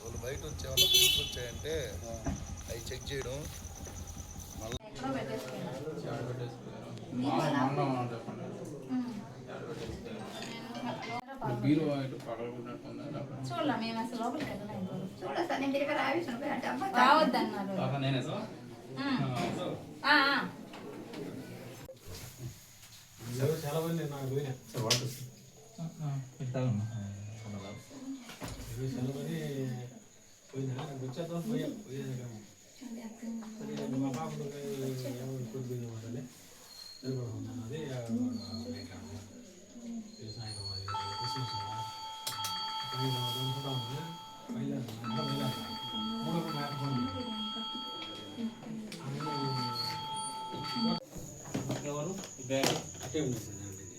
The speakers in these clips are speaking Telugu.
వాళ్ళు బయట వచ్చి ఏమన్నా పిలుపులు వచ్చాయంటే అవి చెక్ చేయడం బీరో చూడలే మేము అసలు లోపలికి వెళ్ళలేదు చూడొస్తా నేను తిరిగి రావేసిన పోయి అంటే అమ్మ రావద్దన్నారు సార్. చాలా మంది నాకు పోయినా. ఇరవై చాలా మంది పోయినా నాకు వచ్చేద్దాం పోయా పోయేది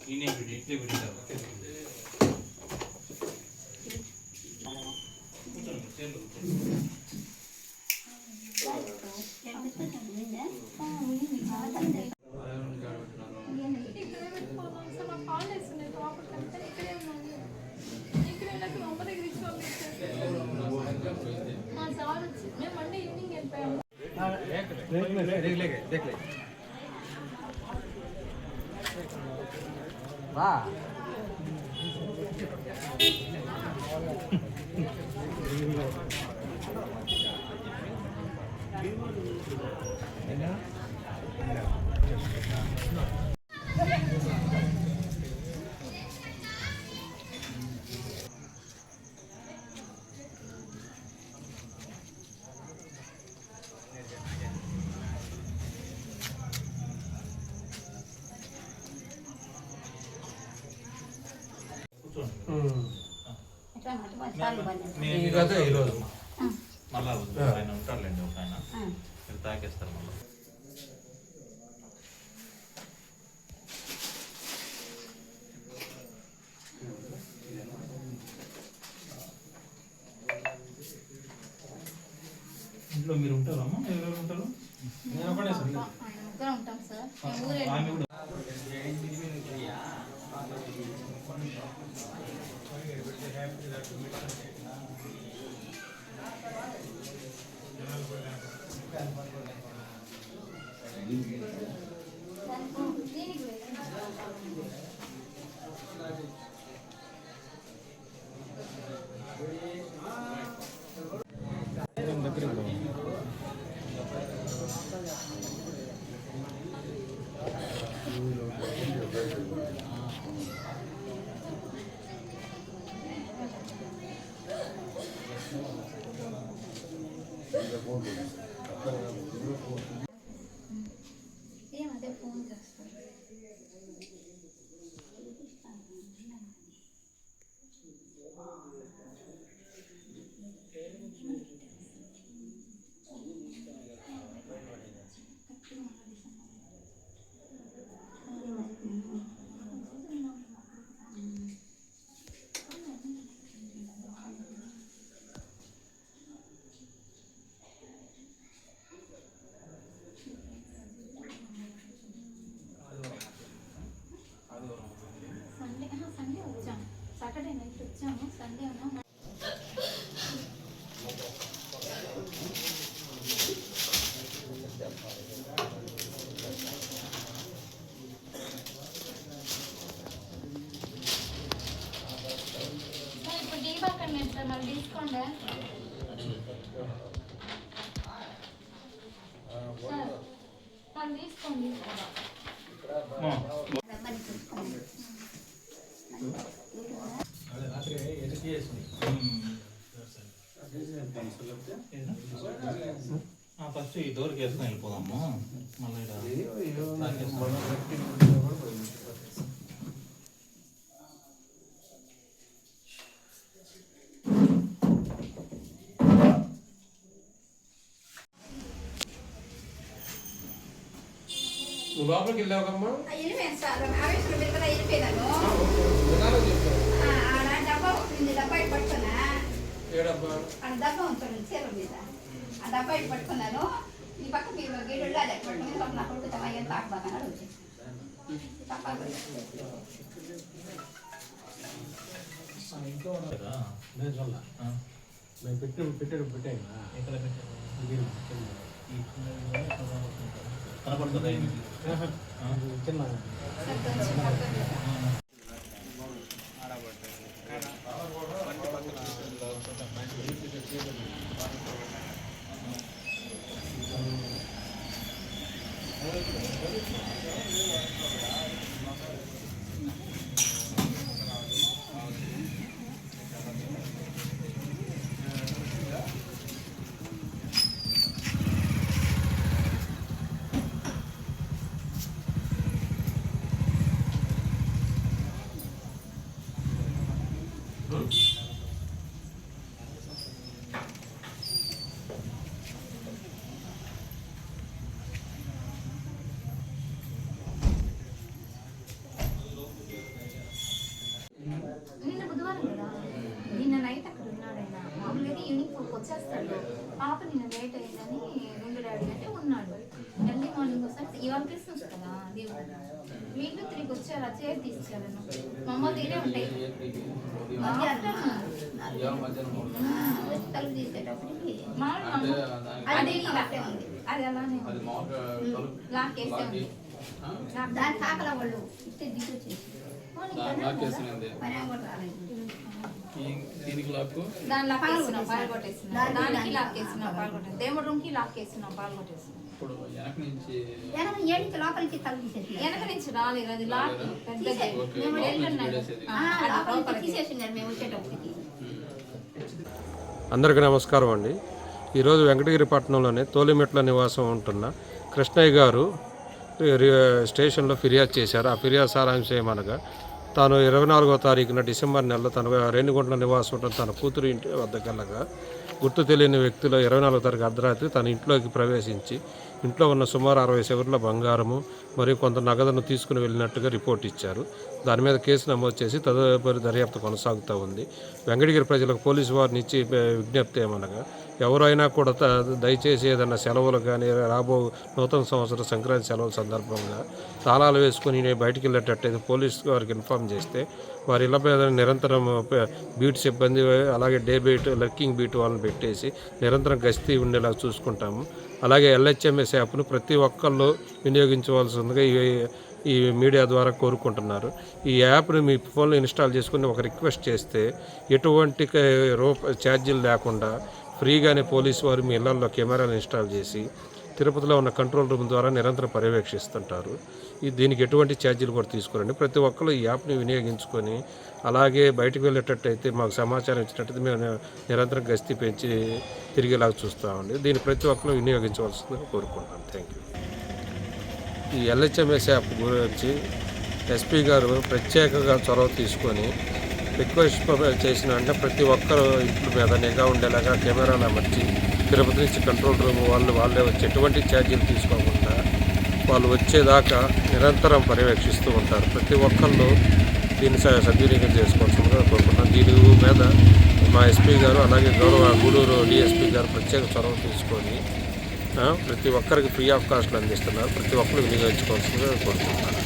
கிளீனே இப்படி இட்லி பிடிக்காது வா. నేను మళ్ళా ఆయన ఉంటారులేండి ఒక ఆయన. మీరు తాకేస్తారు మళ్ళీ. ఇంట్లో మీరు ఉంటారమ్మా ఎవరెవరు ఉంటారు? నేను ఒకటే సార్. ముగ్గురు ఉంటాం సార్. మేము ఊరు Okay. ఫస్ట్ ఈ డోర్కి వేసుకొని వెళ్ళిపోదాము మళ్ళీ నువ్వు లోపలికి వెళ్ళావమ్మా వెళ్ళిపోయాను సార్. మీరు కదా వెళ్ళిపోయాను ఆడ డబ్బా ఉంటుంది డబ్బా పట్టుకున్నా. ఏడబ్బా? ఆడ డబ్బా ఉంటుంది చీర మీద ఆ డబ్బా పట్టుకున్నాను. ఈ పక్క మీరు అది పట్టుకుని నా కొడుకు తమ ఏం తాకబాకన్నాడు వచ్చేసి తప్ప ఇంట్లో ఉన్నాడు. కదా. నేను చూడాల ఆ, మేము పెట్టిన పెట్టాడు పెట్టాను ఎక్కడ పెట్టారు చిన్న ఈ లేట్ అయిందని రెండు డాడీ అంటే ఉన్నాడు. ఎర్లీ మార్నింగ్ వస్తాడు ఇవాళ క్రిస్మస్ కదా దేవుడు వీళ్ళు తిరిగి వచ్చారు ఆ చైర్ తీసుకెళ్ళను. మా అమ్మ తీరే ఉంటాయి. తలుపు తీసేటప్పటికి మామూలు అది ఇలా అది అలానే ఉంది. లాక్ ఉంది. లాక్. దాని కాకల వాళ్ళు ఇస్తే దిగొచ్చేసి పని కూడా రాలేదు. దీనికి లాక్కు? దాని లాక్ పాల్గొట్టేస్తున్నాం దానికి లాక్ వేస్తున్నాం దేవుడి రూమ్కి లాక్ వేస్తున్నాం పాల్గొట్టేస్తున్నాం ఇప్పుడు వెనక నుంచి వెనక తలుపు తీసేసి వెనక నుంచి రాలేదు అది లాక్ పెద్దది. మేము తీసేసినారు మేము వచ్చేటప్పటికి. అందరికీ నమస్కారం అండి. ఈరోజు వెంకటగిరి పట్టణంలోని తోలిమెట్ల నివాసం ఉంటున్న కృష్ణయ్య గారు స్టేషన్లో ఫిర్యాదు చేశారు. ఆ ఫిర్యాదు సారాంశం ఏమనగా తాను ఇరవై నాలుగో తారీఖున డిసెంబర్ నెలలో తన రేణిగుంట్ల నివాసం ఉంటున్న తన కూతురు ఇంటి వద్దకెళ్ళగా గుర్తు తెలియని వ్యక్తులు ఇరవై నాలుగో తారీఖు అర్ధరాత్రి తన ఇంట్లోకి ప్రవేశించి ఇంట్లో ఉన్న సుమారు అరవై సెవర్ల బంగారము మరియు కొంత నగదును తీసుకుని వెళ్ళినట్టుగా రిపోర్ట్ ఇచ్చారు. దాని మీద కేసు నమోదు చేసి తదుపరి దర్యాప్తు కొనసాగుతూ ఉంది. వెంకటగిరి ప్రజలకు పోలీసు వారిని ఇచ్చి విజ్ఞప్తి ఏమనగా ఎవరైనా కూడా త- దయచేసి ఏదైనా సెలవులు కానీ రాబో నూతన సంవత్సరం సంక్రాంతి సెలవుల సందర్భంగా తాళాలు వేసుకుని నేను బయటికి వెళ్ళేటట్టయితే పోలీసు వారికి ఇన్ఫామ్ చేస్తే వారి ఇళ్ళ మీద నిరంతరం బీట్ సిబ్బంది అలాగే డే బీట్ లర్కింగ్ బీట్ వాళ్ళని పెట్టేసి నిరంతరం గస్తీ ఉండేలా చూసుకుంటాము. అలాగే ఎల్హెచ్ఎంఎస్ యాప్ను ప్రతి ఒక్కళ్ళు వినియోగించవలసిందిగా ఈ మీడియా ద్వారా కోరుకుంటున్నారు. ఈ యాప్ని మీ ఫోన్లో ఇన్స్టాల్ చేసుకుని ఒక రిక్వెస్ట్ చేస్తే ఎటువంటి రూప ఛార్జీలు లేకుండా ఫ్రీగానే పోలీసు వారు మీ ఇళ్ళలో కెమెరాలు ఇన్స్టాల్ చేసి తిరుపతిలో ఉన్న కంట్రోల్ రూమ్ ద్వారా నిరంతరం పర్యవేక్షిస్తుంటారు. ఈ దీనికి ఎటువంటి ఛార్జీలు కూడా తీసుకోరండి. ప్రతి ఒక్కరు ఈ యాప్ని వినియోగించుకొని అలాగే బయటకు వెళ్ళేటట్టయితే మాకు సమాచారం ఇచ్చినట్టయితే మేము నిరంతరం గస్తీ పెంచి తిరిగేలాగా చూస్తామండి దీన్ని ప్రతి ఒక్కరు వినియోగించవలసిందిగా కోరుకుంటాం థ్యాంక్ యూ. ఈ ఎల్హెచ్ఎంఎస్ యాప్ గురించి ఎస్పీ గారు ప్రత్యేకంగా చొరవ తీసుకొని రిక్వెస్ట్ ప- చేసిన అంటే ప్రతి ఒక్కరు ఇంటి మీద నిఘా ఉండేలాగా కెమెరాలు అమర్చి తిరుపతి నుంచి కంట్రోల్ రూమ్ వాళ్ళు వాళ్ళే వచ్చి ఎటువంటి ఛార్జీలు తీసుకోకుండా వాళ్ళు వచ్చేదాకా నిరంతరం పర్యవేక్షిస్తూ ఉంటారు. ప్రతి ఒక్కళ్ళు దీన్ని సద్వినియోగం చేసుకోవాల్సిందిగా కోరుకుంటున్నాను. దీని మీద మా ఎస్పీ గారు అలాగే గౌరవ గూడూరు డిఎస్పీ గారు ప్రత్యేక చొరవ తీసుకొని ప్రతి ఒక్కరికి ఫ్రీ ఆఫ్ కాస్ట్లు అందిస్తున్నారు. ప్రతి ఒక్కరికి వినియోగించుకోవాల్సిందిగా కోరుకుంటున్నాను.